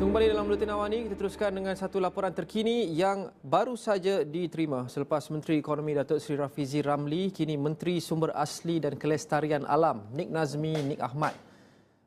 Kembali dalam Buletin Awal ini, kita teruskan dengan satu laporan terkini yang baru saja diterima selepas Menteri Ekonomi Datuk Seri Rafizi Ramli, kini Menteri Sumber Asli dan Kelestarian Alam, Nik Nazmi Nik Ahmad,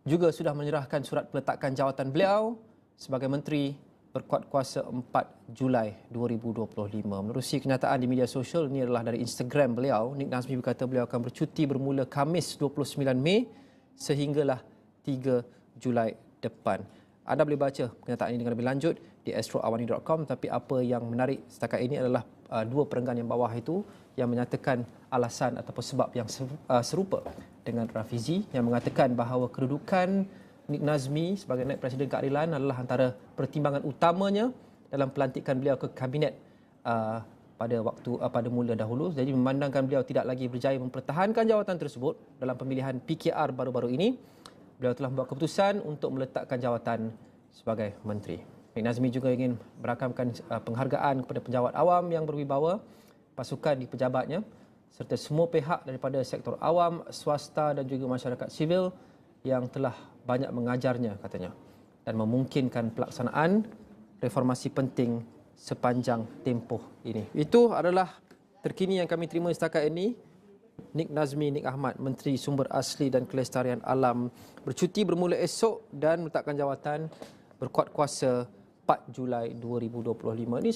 juga sudah menyerahkan surat peletakan jawatan beliau sebagai Menteri berkuat kuasa 4 Julai 2025. Menerusi kenyataan di media sosial, ini adalah dari Instagram beliau, Nik Nazmi berkata beliau akan bercuti bermula Kamis 29 Mei sehinggalah 3 Julai depan. Anda boleh baca pernyataan ini dengan lebih lanjut di astroawani.com tapi apa yang menarik setakat ini adalah uh, dua perenggan yang bawah itu yang menyatakan alasan ataupun sebab yang uh, serupa dengan Rafizi yang mengatakan bahawa kedudukan Nik Nazmi sebagai Naib Presiden Keadilan adalah antara pertimbangan utamanya dalam pelantikan beliau ke kabinet uh, pada waktu uh, pada mula dahulu. Jadi memandangkan beliau tidak lagi berjaya mempertahankan jawatan tersebut dalam pemilihan PKR baru-baru ini beliau telah membuat keputusan untuk meletakkan jawatan sebagai menteri. Nik Nazmi juga ingin merakamkan uh, penghargaan kepada penjawat awam yang berwibawa, pasukan di pejabatnya serta semua pihak daripada sektor awam, swasta dan juga masyarakat sivil yang telah banyak mengajarnya katanya dan memungkinkan pelaksanaan reformasi penting sepanjang tempoh ini. Itu adalah terkini yang kami terima setakat ini. Nik Nazmi Nik Ahmad, Menteri Sumber Asli dan Kelestarian Alam, bercuti bermula esok dan meletakkan jawatan berkuat kuasa 4 Julai 2025. Ini